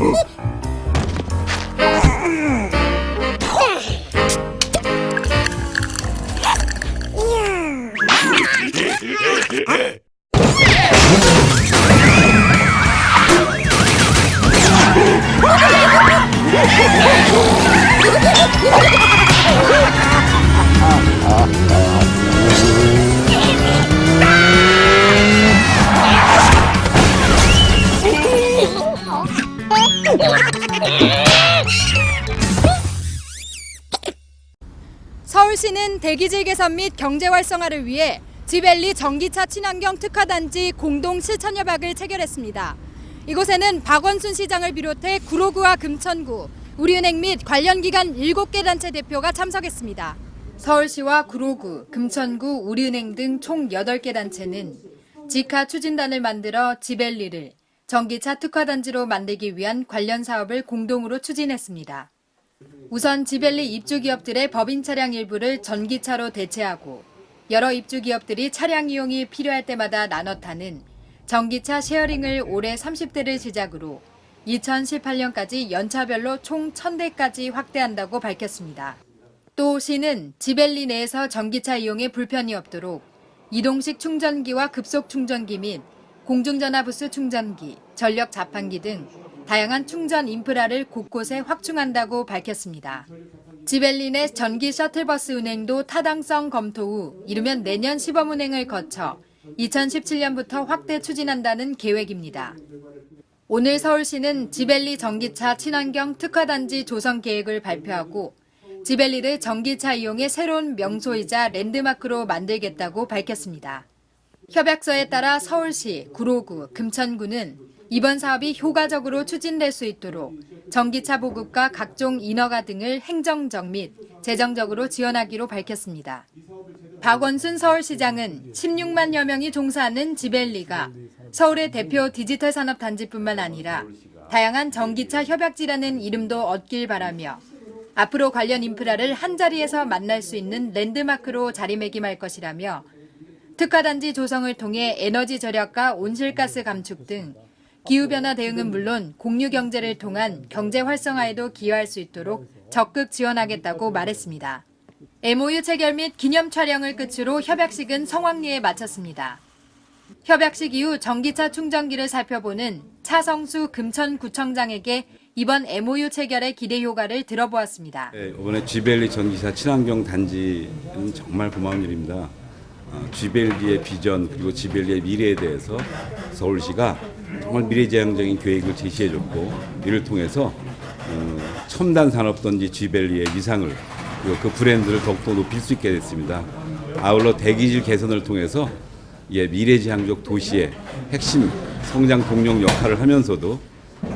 Yeah! 서울시는 대기질 개선 및 경제 활성화를 위해 지벨리 전기차 친환경 특화단지 공동 실천 협약을 체결했습니다. 이곳에는 박원순 시장을 비롯해 구로구와 금천구, 우리은행 및 관련 기관 7개 단체 대표가 참석했습니다. 서울시와 구로구, 금천구, 우리은행 등 총 8개 단체는 직화 추진단을 만들어 지벨리를 전기차 특화단지로 만들기 위한 관련 사업을 공동으로 추진했습니다. 우선 지벨리 입주 기업들의 법인 차량 일부를 전기차로 대체하고 여러 입주 기업들이 차량 이용이 필요할 때마다 나눠 타는 전기차 쉐어링을 올해 30대를 시작으로 2018년까지 연차별로 총 1000대까지 확대한다고 밝혔습니다. 또 시는 지벨리 내에서 전기차 이용에 불편이 없도록 이동식 충전기와 급속 충전기 및 공중전화 부스 충전기, 전력 자판기 등 다양한 충전 인프라를 곳곳에 확충한다고 밝혔습니다. 지벨리 내 전기 셔틀버스 운행도 타당성 검토 후 이르면 내년 시범 운행을 거쳐 2017년부터 확대 추진한다는 계획입니다. 오늘 서울시는 지벨리 전기차 친환경 특화단지 조성 계획을 발표하고 지벨리를 전기차 이용의 새로운 명소이자 랜드마크로 만들겠다고 밝혔습니다. 협약서에 따라 서울시, 구로구, 금천구는 이번 사업이 효과적으로 추진될 수 있도록 전기차 보급과 각종 인허가 등을 행정적 및 재정적으로 지원하기로 밝혔습니다. 박원순 서울시장은 16만여 명이 종사하는 지벨리가 서울의 대표 디지털 산업 단지뿐만 아니라 다양한 전기차 협약지라는 이름도 얻길 바라며 앞으로 관련 인프라를 한자리에서 만날 수 있는 랜드마크로 자리매김할 것이라며 특화단지 조성을 통해 에너지 절약과 온실가스 감축 등 기후변화 대응은 물론 공유 경제를 통한 경제 활성화에도 기여할 수 있도록 적극 지원하겠다고 말했습니다. MOU 체결 및 기념 촬영을 끝으로 협약식은 성황리에 마쳤습니다. 협약식 이후 전기차 충전기를 살펴보는 차성수 금천구청장에게 이번 MOU 체결의 기대 효과를 들어보았습니다. 네, 이번에 쥐벨리 전기차 친환경 단지는 정말 고마운 일입니다. 어, 쥐벨리의 비전 그리고 쥐벨리의 미래에 대해서 서울시가 정말 미래지향적인 계획을 제시해줬고 이를 통해서 어, 첨단 산업단지 쥐벨리의 위상을 그리고 그 브랜드를 더욱더 높일 수 있게 됐습니다. 아울러 대기질 개선을 통해서 예, 미래지향적 도시의 핵심 성장 동력 역할을 하면서도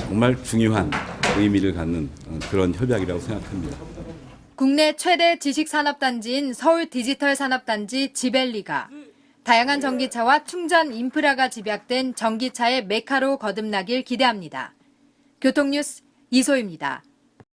정말 중요한 의미를 갖는 어, 그런 협약이라고 생각합니다. 국내 최대 지식산업단지인 서울 디지털 산업단지 지벨리가 다양한 전기차와 충전 인프라가 집약된 전기차의 메카로 거듭나길 기대합니다. 교통뉴스 이소입니다.